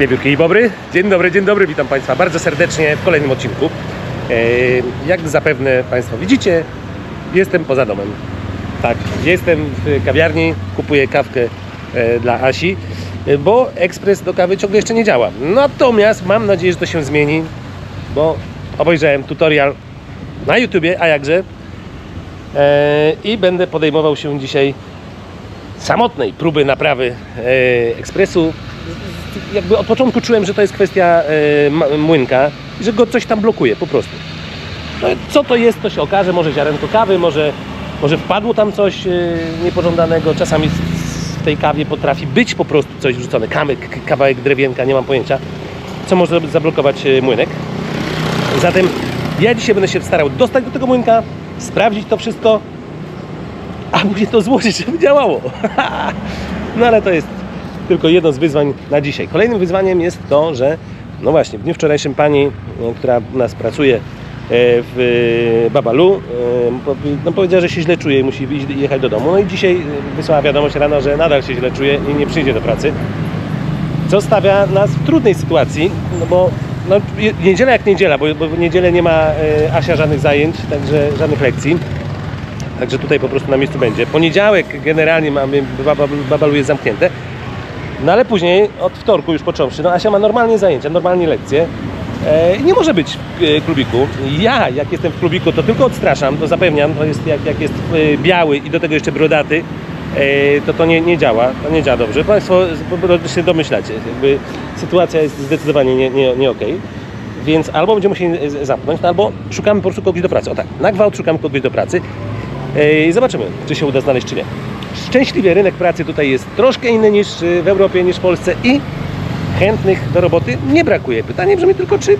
Wiewiórki i Bobry. Dzień dobry, dzień dobry, witam Państwa bardzo serdecznie w kolejnym odcinku. E, Jak zapewne Państwo widzicie, jestem poza domem. Tak, jestem w kawiarni, kupuję kawkę e, dla Asi, e, bo ekspres do kawy ciągle jeszcze nie działa. Natomiast mam nadzieję, że to się zmieni, bo obejrzałem tutorial na YouTubie, a jakże. I będę podejmował się dzisiaj samotnej próby naprawy ekspresu. Jakby od początku czułem, że to jest kwestia ma- młynka i że go coś tam blokuje po prostu. No, co to jest, to się okaże. Może ziarenko kawy, może, może wpadło tam coś e, niepożądanego. Czasami w tej kawie potrafi być po prostu coś wrzucone. Kamyk, kawałek drewienka, nie mam pojęcia. Co może zablokować e, młynek. Zatem ja dzisiaj będę się starał dostać do tego młynka, sprawdzić to wszystko, a później to złożyć, żeby działało. no ale to jest tylko jedno z wyzwań na dzisiaj. Kolejnym wyzwaniem jest to, że no właśnie, w dniu wczorajszym pani, e, która u nas pracuje e, w e, Babalu, no powiedziała, że się źle czuje i musi jechać do domu. No i dzisiaj wysłała wiadomość rano, że nadal się źle czuje i nie przyjdzie do pracy. Co stawia nas w trudnej sytuacji, no bo no, niedziela jak niedziela, bo, bo w niedzielę nie ma Asia żadnych zajęć, także żadnych lekcji. Także tutaj po prostu na miejscu będzie. Poniedziałek generalnie mamy, baba- babalu jest zamknięte. No ale później, od wtorku już począwszy, no Asia ma normalnie zajęcia, normalnie lekcje. E, nie może być e, klubiku. Ja, jak jestem w klubiku, to tylko odstraszam, to zapewniam, to jest jak, jak jest e, biały i do tego jeszcze brodaty, e, to to nie, nie działa, to nie działa dobrze. Państwo się domyślacie, jakby sytuacja jest zdecydowanie nie, nie, nie okej. Więc albo będziemy musieli e, zamknąć, no albo szukamy po prostu kogoś do pracy. O tak, na gwałt szukamy kogoś do pracy. E, I zobaczymy, czy się uda znaleźć, czy nie. Szczęśliwie rynek pracy tutaj jest troszkę inny niż e, w Europie, niż w Polsce i chętnych do roboty nie brakuje. Pytanie brzmi tylko, czy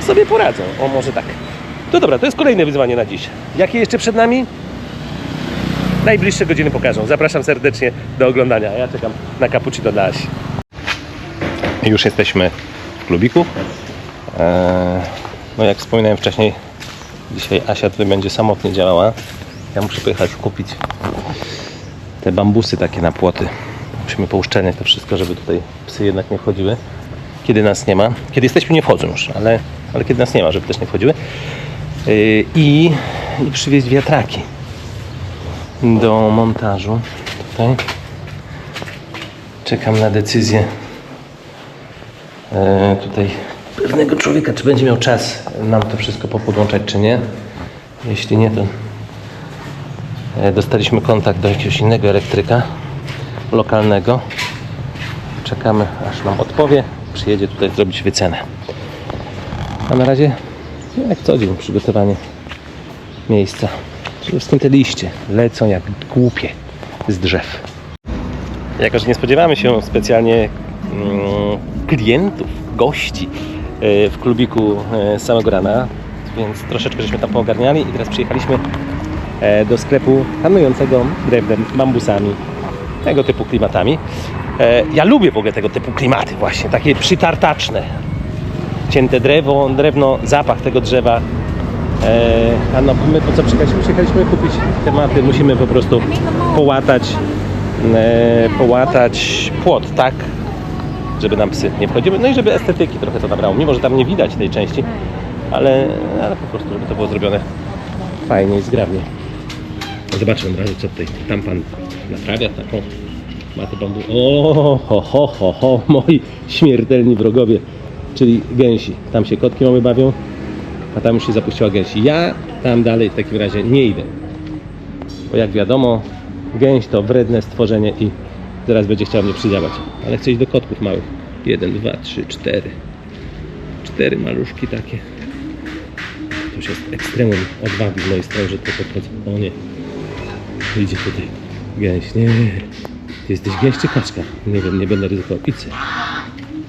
sobie poradzą. O, może tak. To dobra, to jest kolejne wyzwanie na dziś. Jakie jeszcze przed nami? Najbliższe godziny pokażą. Zapraszam serdecznie do oglądania. Ja czekam na cappuccino dla Asi. Już jesteśmy w klubiku. Eee, no jak wspominałem wcześniej, dzisiaj Asia tutaj będzie samotnie działała. Ja muszę pojechać kupić te bambusy takie na płoty. Musimy pouszczelniać to wszystko, żeby tutaj psy jednak nie wchodziły. Kiedy nas nie ma. Kiedy jesteśmy nie wchodzą już, ale, ale kiedy nas nie ma, żeby też nie wchodziły. Yy, I, I przywieźć wiatraki do montażu. Tutaj. Czekam na decyzję e, tutaj pewnego człowieka, czy będzie miał czas nam to wszystko popodłączać, czy nie. Jeśli nie, to dostaliśmy kontakt do jakiegoś innego elektryka lokalnego. Czekamy, aż nam odpowie. Przyjedzie tutaj zrobić wycenę. A na razie, jak co dzień, przygotowanie miejsca. Przede wszystkim te liście lecą jak głupie z drzew. Jako, że nie spodziewamy się specjalnie mm, klientów, gości e, w klubiku e, z samego rana, więc troszeczkę żeśmy tam poogarniali i teraz przyjechaliśmy e, do sklepu handlującego drewnem, bambusami, tego typu klimatami. E, Ja lubię w ogóle tego typu klimaty właśnie, takie przytartaczne. Cięte drewno, drewno, zapach tego drzewa. E, A no my po co przyjechaliśmy? Przyjechaliśmy kupić tematy, musimy po prostu połatać e, połatać płot, tak? Żeby nam psy nie wchodziły. No i żeby estetyki trochę to nabrało. Mimo, że tam nie widać tej części, ale, ale po prostu, żeby to było zrobione fajnie i zgrabnie. Zobaczmy od razu, co tutaj tam pan naprawia taką matę bambu. O, ho, ho, ho, ho, moi śmiertelni wrogowie, czyli gęsi. Tam się kotki mamy bawią, a tam już się zapuściła gęsi. Ja tam dalej w takim razie nie idę. Bo jak wiadomo, gęś to wredne stworzenie i zaraz będzie chciał mnie przydziałać. Ale chcę iść do kotków małych. Jeden, dwa, trzy, cztery. Cztery maluszki takie. To już jest ekstremum odwagi z mojej strony, że to podchodzę. O nie. Idzie tutaj gęś. Nie. Ty jesteś gęś czy kaczka? Nie wiem, nie będę ryzykował. Pizzę.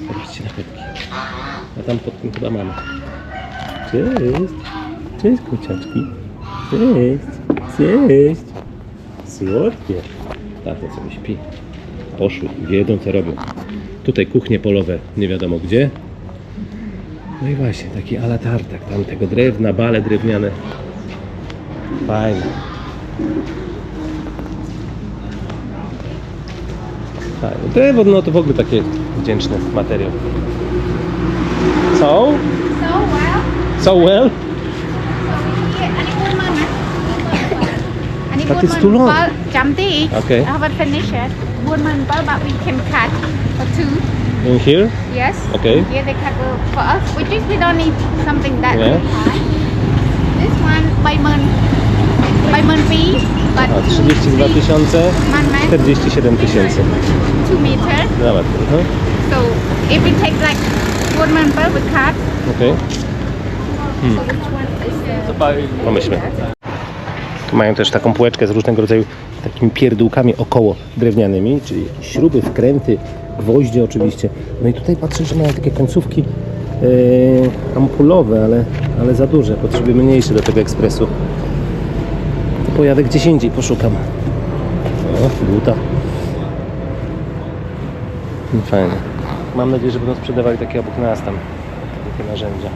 Zobaczcie na kotki. A tam pod tym chyba mamy. Cześć. Cześć kociaczki. Cześć. Cześć. Słodkie. Tato sobie śpi. Poszły, wiedzą co robią. Tutaj kuchnie polowe, nie wiadomo gdzie. No i właśnie, taki ala tartak, tam tego drewna, bale drewniane. Fajne. Tak, drewo no to w ogóle takie wdzięczny materiał. So? So well. So well? But it's too long. the Okay. I haven't finished it. Woman, but but we can cut for two. In here? Yes. Okay. Here they cut for us. We just we don't need something that Yeah. high. This one by month, by month fee, but A, 32 tysiące, man man 47 tysięcy. Two meter. Nawet. Mhm. So if we take like one but we cut. Okej. So which one is the Pomyślmy. Tu mają też taką półeczkę z różnego rodzaju takimi pierdółkami około drewnianymi, czyli jakieś śruby, wkręty, gwoździe oczywiście. No i tutaj patrzę, że mają takie końcówki e, ampulowe, ale, ale za duże. Potrzebujemy mniejsze do tego ekspresu. To pojadę gdzieś indziej, poszukam. O, buta. No fajnie. Mam nadzieję, że będą sprzedawali takie obok nas tam, takie narzędzia.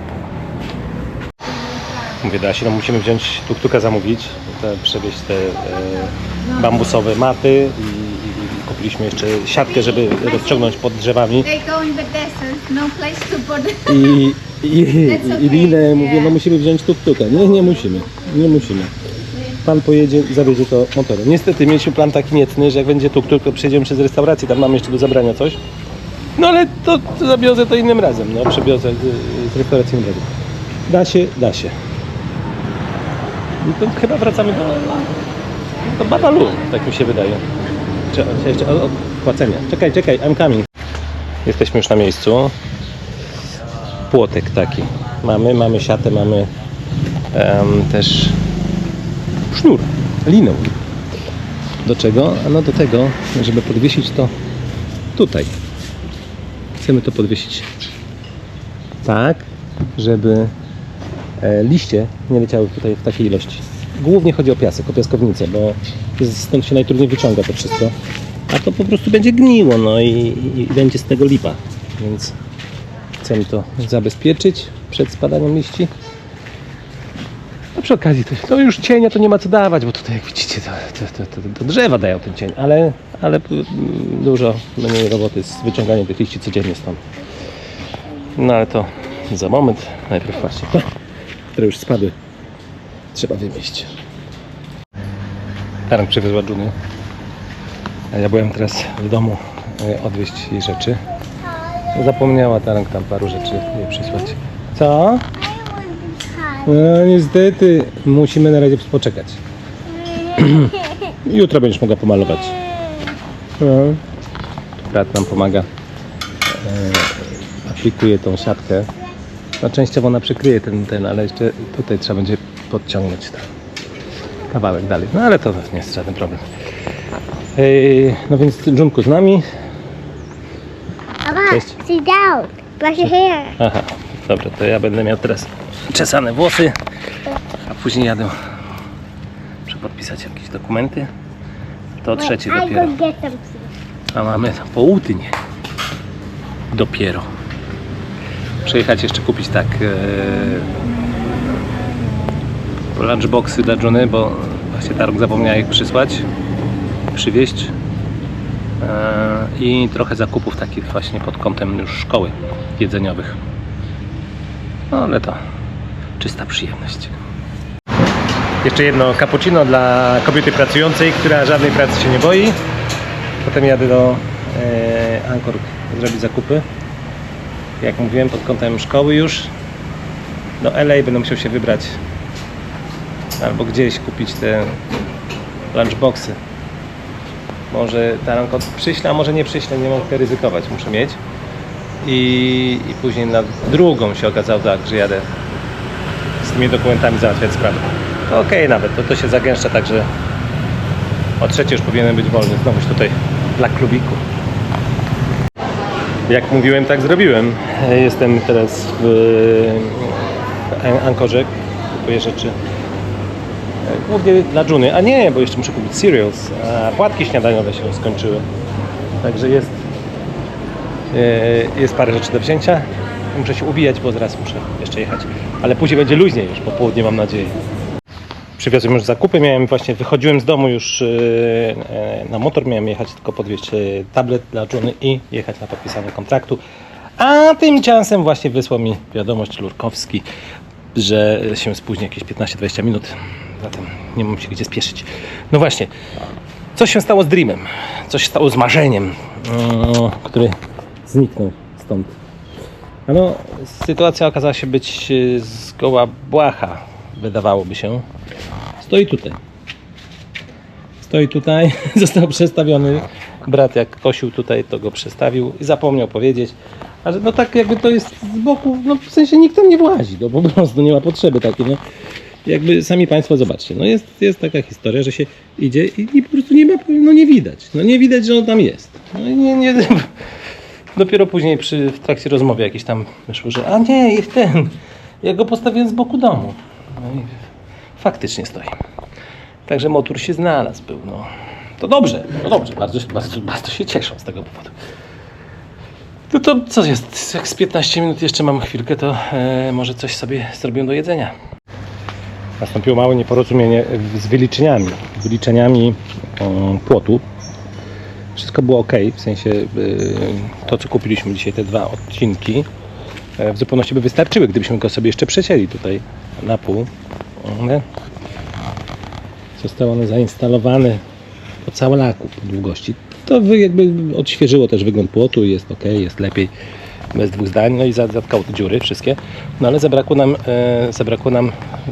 Mówię, Dasi, no musimy wziąć tuktuka zamówić, te, przewieźć te e, bambusowe maty i, i, i kupiliśmy jeszcze siatkę, żeby rozciągnąć pod drzewami. No. I, i, i, i Linę mówię, no musimy wziąć tuktuka. Nie, nie musimy, nie musimy. Pan pojedzie, zawiezie to motorem. Niestety mieliśmy plan taki niecny, że jak będzie tuktuk, to przejdziemy przez restaurację, tam mamy jeszcze do zabrania coś. No ale to, to zabiorę to innym razem, no przebiorę z, z restauracji innym razem. Da się, da się. No to chyba wracamy do, do Babalu, tak mi się wydaje. Jeszcze, o, o, płacenia. Czekaj, czekaj, I'm coming. Jesteśmy już na miejscu. Płotek taki. Mamy, mamy siatę, mamy em, też sznur, linę. Do czego? Ano do tego, żeby podwiesić to tutaj. Chcemy to podwiesić tak, żeby e, liście nie leciały tutaj w takiej ilości. Głównie chodzi o piasek, o piaskownicę, bo stąd się najtrudniej wyciąga to wszystko. A to po prostu będzie gniło, no i, i będzie z tego lipa. Więc chcemy to zabezpieczyć przed spadaniem liści. Przy okazji to, to już cienia to nie ma co dawać, bo tutaj jak widzicie to, to, to, to, to drzewa dają ten cień, ale, ale dużo mniej roboty z wyciąganiem tych liści codziennie stąd. No ale to za moment. Najpierw właśnie te, które już spadły. Trzeba wymieść. Taran przywiozła Juny. A ja byłem teraz w domu e, odwieźć jej rzeczy. Zapomniała Tarank tam paru rzeczy jej przysłać. Co? No niestety musimy na razie poczekać. Jutro będziesz mogła pomalować. No. Brat nam pomaga. E, aplikuje tą siatkę. No częściowo ona przykryje ten, ten, ale jeszcze tutaj trzeba będzie podciągnąć ten kawałek dalej. No ale to nie jest żaden problem. E, no więc Junku z nami. Cześć. sit down. Brush your hair. Aha, dobra, to ja będę miał teraz czesane włosy, a później jadę przepodpisać jakieś dokumenty. To trzecie I dopiero. A mamy południe. Dopiero. Przejechać jeszcze kupić tak e, lunchboxy dla Johnny, bo właśnie Targ zapomniał ich przysłać, przywieźć. E, I trochę zakupów takich właśnie pod kątem już szkoły jedzeniowych. No ale to czysta przyjemność. Jeszcze jedno cappuccino dla kobiety pracującej, która żadnej pracy się nie boi. Potem jadę do e, Anchor zrobić zakupy. Jak mówiłem, pod kątem szkoły już. Do LA będę musiał się wybrać albo gdzieś kupić te lunchboxy. Może Taranko przyśle, a może nie przyśle, nie mogę ryzykować, muszę mieć. I, I później na drugą się okazało tak, że jadę tymi dokumentami załatwiać sprawę. To okej nawet, to, to się zagęszcza, także o trzeciej już powinienem być wolny znowuż tutaj dla klubiku. Jak mówiłem, tak zrobiłem. Jestem teraz w e, Ankorze. Kupuję rzeczy. e, Głównie dla Juny. A nie, bo jeszcze muszę kupić cereals. A płatki śniadaniowe się skończyły. Także jest, e, jest parę rzeczy do wzięcia. Muszę się ubijać, bo zaraz muszę jeszcze jechać. Ale później będzie luźniej już po południu, mam nadzieję. Przywiozłem już zakupy, miałem właśnie, wychodziłem z domu już e, e, na motor, miałem jechać tylko podwieźć tablet dla żony i jechać na podpisanie kontraktu. A tymczasem właśnie wysłał mi wiadomość Lurkowski, że się spóźni jakieś 15-20 minut. Zatem nie mam się gdzie spieszyć. No właśnie, coś się stało z Dreamem, coś się stało z marzeniem, mm, który zniknął stąd. No, sytuacja okazała się być e, zgoła błaha, wydawałoby się. Stoi tutaj. Stoi tutaj, został przestawiony. Brat jak kosił tutaj, to go przestawił i zapomniał powiedzieć. A że no tak jakby to jest z boku, no w sensie nikt tam nie włazi, no po prostu nie ma potrzeby takiej, no. Jakby sami Państwo zobaczcie, no jest, jest taka historia, że się idzie i, i po prostu nie ma, no nie widać, no nie widać, że on tam jest. No i nie, nie, Dopiero później przy, w trakcie rozmowy jakieś tam wyszło, że a nie, jest ten. Ja go postawiłem z boku domu. No i faktycznie stoi. Także motor się znalazł był, no. To dobrze, no dobrze, bardzo, bardzo, bardzo się cieszę z tego powodu. No to co jest, jak z 15 minut jeszcze mam chwilkę, to e, może coś sobie zrobię do jedzenia. Nastąpiło małe nieporozumienie z wyliczeniami. Wyliczeniami e, płotu. Wszystko było ok, w sensie y, to, co kupiliśmy dzisiaj, te dwa odcinki, e, w zupełności by wystarczyły, gdybyśmy go sobie jeszcze przecięli tutaj na pół. Ale zostały one zainstalowane po całolaku po długości. To jakby odświeżyło też wygląd płotu i jest ok, jest lepiej bez dwóch zdań, no i za- zatkało te dziury wszystkie. No ale zabrakło nam, e, zabrakło nam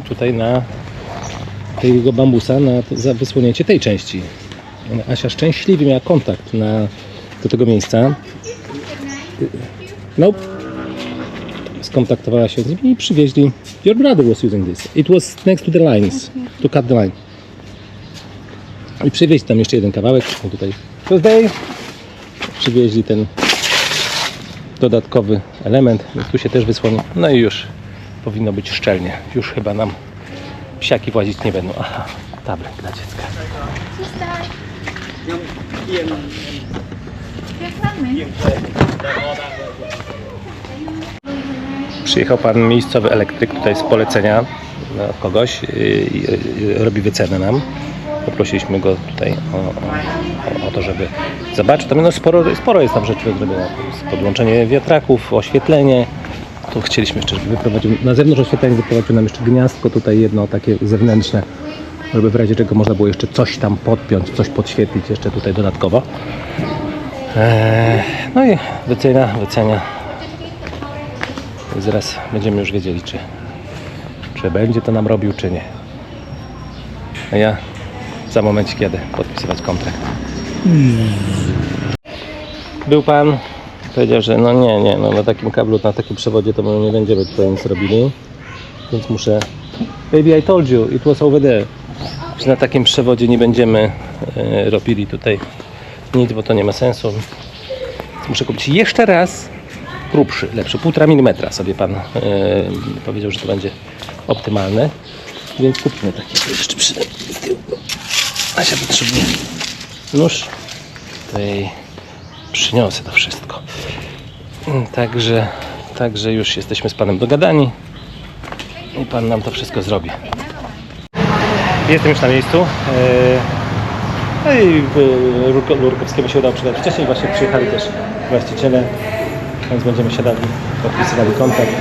tutaj na tego bambusa na wysłonięcie tej części. Asia szczęśliwie miała kontakt na, do tego miejsca. Nope. Skontaktowała się z nimi i przywieźli. Your brother was using this. It was next to the lines, to cut the line. I przywieźli tam jeszcze jeden kawałek. Tutaj Thursday. Przywieźli ten dodatkowy element. Więc tu się też wysłoni. No i już powinno być szczelnie. Już chyba nam psiaki włazić nie będą. Aha, tablet dla dziecka. Przyjechał pan miejscowy elektryk tutaj z polecenia od kogoś i, robi wycenę nam. Poprosiliśmy go tutaj o, o, o to, żeby zobaczył. Tam no sporo, sporo jest tam rzeczy do zrobienia. Podłączenie wiatraków, oświetlenie. Tu chcieliśmy jeszcze, żeby wyprowadził na zewnątrz oświetlenie, wyprowadził nam jeszcze gniazdko tutaj jedno takie zewnętrzne, żeby w razie czego można było jeszcze coś tam podpiąć, coś podświetlić jeszcze tutaj dodatkowo. Eee, no i wycena, wycenia. Zaraz będziemy już wiedzieli, czy, czy będzie to nam robił, czy nie. A ja za momencik jadę podpisywać kontrakt. Był pan, powiedział, że no nie, nie, no na takim kablu, na takim przewodzie to my nie będziemy tutaj nic robili. Więc muszę... Baby, I told you, it was over there. Że na takim przewodzie nie będziemy e, robili tutaj nic, bo to nie ma sensu. Muszę kupić jeszcze raz grubszy, lepszy, 1,5 mm sobie pan e, powiedział, że to będzie optymalne. Więc kupimy taki tu jeszcze przy z tyłu. Asia potrzebuje nóż. Tutaj przyniosę to wszystko. Także, także już jesteśmy z panem dogadani. I pan nam to wszystko zrobi. Jestem już na miejscu. E, No i e, Lurko- Lurkowskiemu się udało przydać wcześniej. Właśnie przyjechali też właściciele, więc będziemy siadali, podpisywali kontrakt.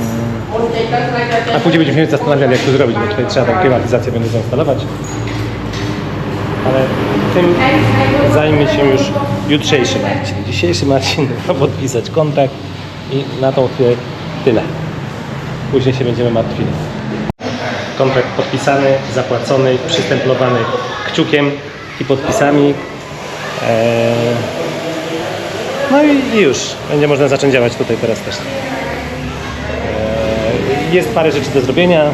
Mm. A później będziemy się zastanawiali, jak to zrobić, bo tutaj trzeba tam klimatyzację będzie zainstalować. Ale tym zajmie się już jutrzejszy Marcin. Dzisiejszy Marcin ma podpisać kontrakt i na tą chwilę tyle. Później się będziemy martwili. Kontrakt podpisany, zapłacony, przystemplowany kciukiem i podpisami. Eee, no i, już. Będzie można zacząć działać tutaj teraz też. Eee, jest parę rzeczy do zrobienia.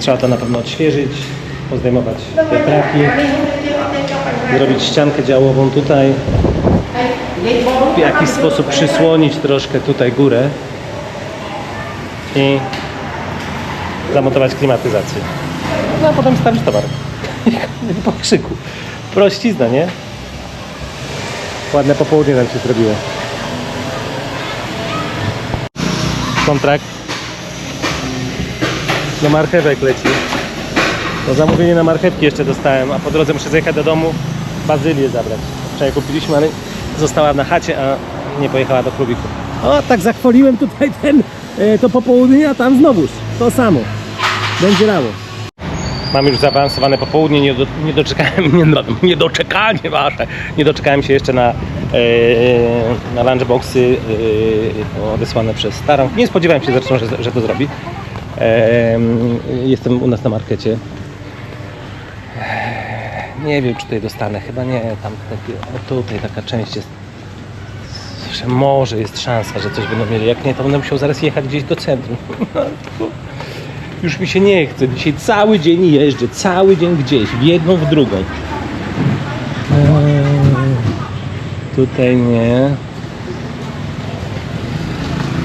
Trzeba to na pewno odświeżyć, pozdejmować te traki, zrobić ściankę działową tutaj, w jakiś sposób przysłonić troszkę tutaj górę i zamontować klimatyzację. No a potem stawić towar. po krzyku. Prościzna, nie? Ładne popołudnie nam się zrobiło. Kontrakt do marchewek leci. To zamówienie na marchewki jeszcze dostałem, a po drodze muszę zajechać do domu bazylię zabrać. Wczoraj kupiliśmy, ale została na chacie, a nie pojechała do klubiku. O, tak zachwaliłem tutaj ten, e, to popołudnie, a tam znowuż to samo. Będzie lało. Mam już zaawansowane popołudnie, nie, do, nie doczekałem, nie, do- nie doczekanie wasze, nie doczekałem się jeszcze na, e, na lunchboxy e, odesłane przez starą. Nie spodziewałem się zresztą, że, że to zrobi. Jestem u nas na markecie. Nie wiem, czy tutaj dostanę, chyba nie, tam takie, tutaj taka część jest, że może jest szansa, że coś będą mieli, jak nie, to będę musiał zaraz jechać gdzieś do centrum. Już mi się nie chce, dzisiaj cały dzień jeżdżę, cały dzień gdzieś, w jedną, w drugą. Eee, tutaj nie.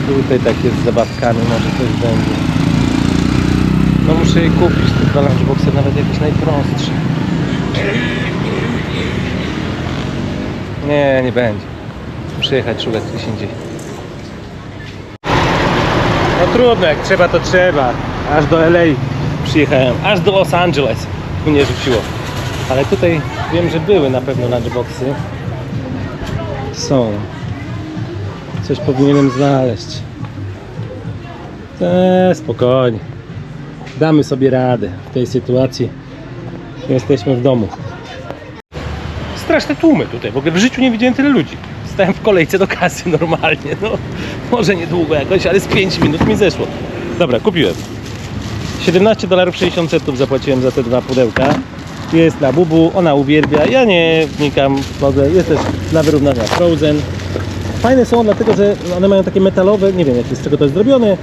Tutaj tak jest z zabawkami, może coś będzie. No muszę je kupić, te lunchboxy, nawet jakieś najprostsze. Nie, nie będzie. Muszę jechać szukać gdzieś indziej. No trudno, jak trzeba to trzeba. Aż do LA przyjechałem, aż do Los Angeles mnie rzuciło. Ale tutaj wiem, że były na pewno lunchboxy. Są. Coś powinienem znaleźć. Eee, spokojnie. Damy sobie radę w tej sytuacji. Jesteśmy w domu. Straszne tłumy tutaj. W ogóle w życiu nie widziałem tyle ludzi. Stałem w kolejce do kasy normalnie. No, może niedługo jakoś, ale z 5 minut mi zeszło. Dobra, kupiłem. 17 dolarów 60 centów zapłaciłem za te dwa pudełka. Jest dla Bubu, ona uwielbia. Ja nie wnikam w ogóle. Jest też dla wyrównania Frozen. Fajne są dlatego, że one mają takie metalowe, nie wiem jak z czego to jest zrobione,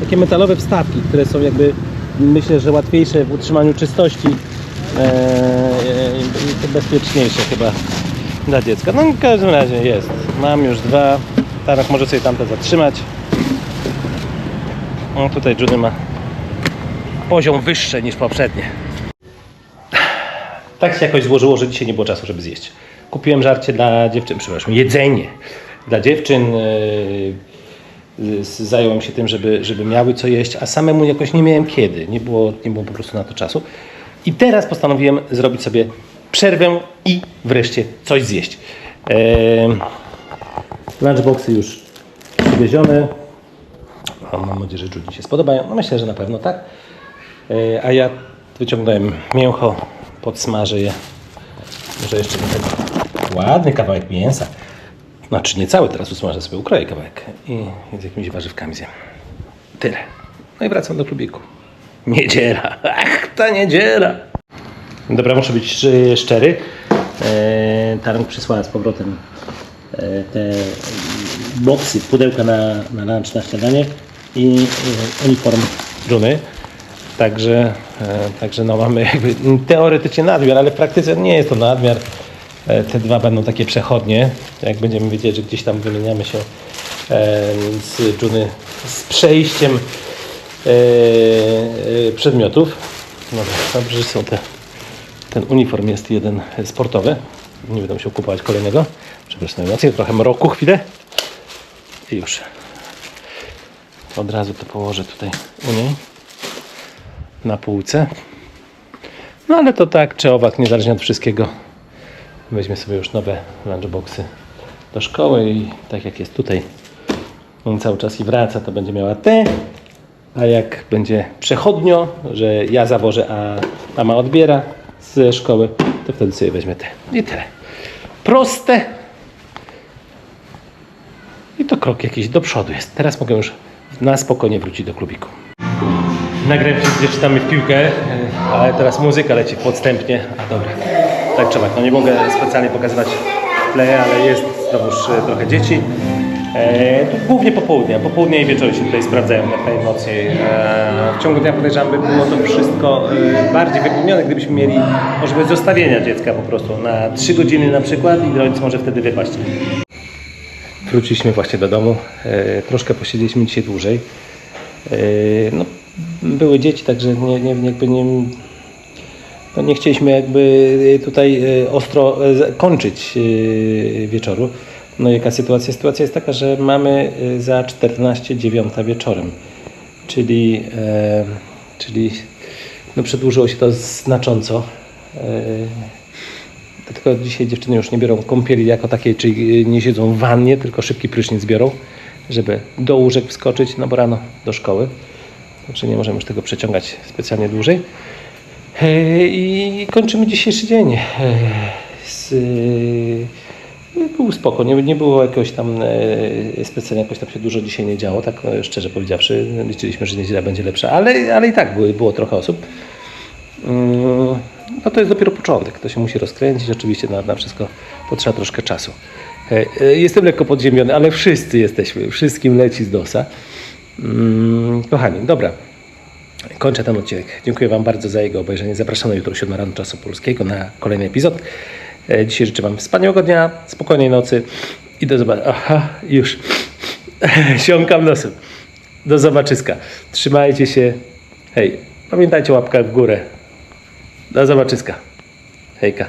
takie metalowe wstawki, które są jakby myślę, że łatwiejsze w utrzymaniu czystości eee, bezpieczniejsze chyba dla dziecka. No w każdym razie jest. Mam już dwa. Tarak może sobie tamte zatrzymać. No tutaj Judy ma poziom wyższy niż poprzednie. Tak się jakoś złożyło, że dzisiaj nie było czasu, żeby zjeść. Kupiłem żarcie dla dziewczyn, przepraszam, jedzenie dla dziewczyn. yy, z- Zająłem się tym, żeby, żeby miały co jeść, a samemu jakoś nie miałem kiedy. Nie było, nie było po prostu na to czasu. I teraz postanowiłem zrobić sobie przerwę i wreszcie coś zjeść. Eee, lunchboxy już przywiezione. O, Mam nadzieję, że Judy się spodobają. No myślę, że na pewno tak. E, A ja wyciągnąłem mięcho, podsmażę je. Może jeszcze do tego ładny kawałek mięsa. Znaczy nie cały, teraz usmażę sobie, ukroję kawałek i z jakimiś warzywkami zjem. Tyle. No i wracam do klubiku. Niedziela. Ach, ta niedziela. Dobra, muszę być sz- szczery. E, Tarek przysłała z powrotem e, te boksy, pudełka na, na lunch, na śniadanie i e, uniform Juny. Także, e, także no mamy jakby teoretycznie nadmiar, ale w praktyce nie jest to nadmiar. E, Te dwa będą takie przechodnie. Jak będziemy wiedzieć, że gdzieś tam wymieniamy się z Juny z przejściem e, przedmiotów. No dobrze, że są te. Ten uniform jest jeden sportowy. Nie będę musiał kupować kolejnego. Przepraszam emocje, trochę mroku chwilę. I już. Od razu to położę tutaj u niej na półce. No ale to tak czy owak, niezależnie od wszystkiego, weźmie sobie już nowe lunchboxy do szkoły i tak jak jest tutaj, on cały czas i wraca, to będzie miała te, a jak będzie przechodnio, że ja zawożę, a mama odbiera ze szkoły, to wtedy sobie weźmie te. I tyle. Proste. I to krok jakiś do przodu jest. Teraz mogę już na spokojnie wrócić do klubiku. Nagrałem gdzie czytamy w piłkę, ale teraz muzyka leci podstępnie. A dobra, tak trzeba. No nie mogę specjalnie pokazywać tle, ale jest znowuż e, trochę dzieci. E, to głównie popołudnie, popołudnie i wieczory się tutaj sprawdzają jak najmocniej. E, w ciągu dnia podejrzewam, by było to wszystko e, bardziej wypełnione, gdybyśmy mieli możliwość zostawienia dziecka po prostu na 3 godziny na przykład i rodzic może wtedy wypaść. Wróciliśmy właśnie do domu. E, troszkę posiedzieliśmy dzisiaj dłużej. E, no, były dzieci, także nie, nie, jakby nie, no nie chcieliśmy jakby tutaj e, ostro e, kończyć e, wieczoru. No jaka sytuacja? Sytuacja jest taka, że mamy e, za 14 dziewiąta wieczorem, czyli e, czyli no przedłużyło się to znacząco. Yy, Dlatego dzisiaj dziewczyny już nie biorą kąpieli jako takiej, czyli nie siedzą w wannie, tylko szybki prysznic biorą, żeby do łóżek wskoczyć, no bo rano do szkoły. Także nie możemy już tego przeciągać specjalnie dłużej. E, I kończymy dzisiejszy dzień. E, Z, e, był spoko, nie, nie było jakoś tam specjalnie jakoś tam się dużo dzisiaj nie działo, tak szczerze powiedziawszy. Liczyliśmy, że niedziela będzie lepsza, ale, ale i tak były, było trochę osób. No to jest dopiero początek, to się musi rozkręcić, oczywiście na, na wszystko potrzeba troszkę czasu. Jestem lekko podziemiony, ale wszyscy jesteśmy, wszystkim leci z nosa. Mm, Kochani, dobra, kończę ten odcinek. Dziękuję Wam bardzo za jego obejrzenie. Zapraszam na jutro 7 rano czasu polskiego na kolejny epizod. E, Dzisiaj życzę Wam wspaniałego dnia, spokojnej nocy i do zobaczenia. Aha, już. Siąkam nosem. Do zobaczyska. Trzymajcie się. Hej, pamiętajcie łapka w górę. Do zobaczyska. Hejka.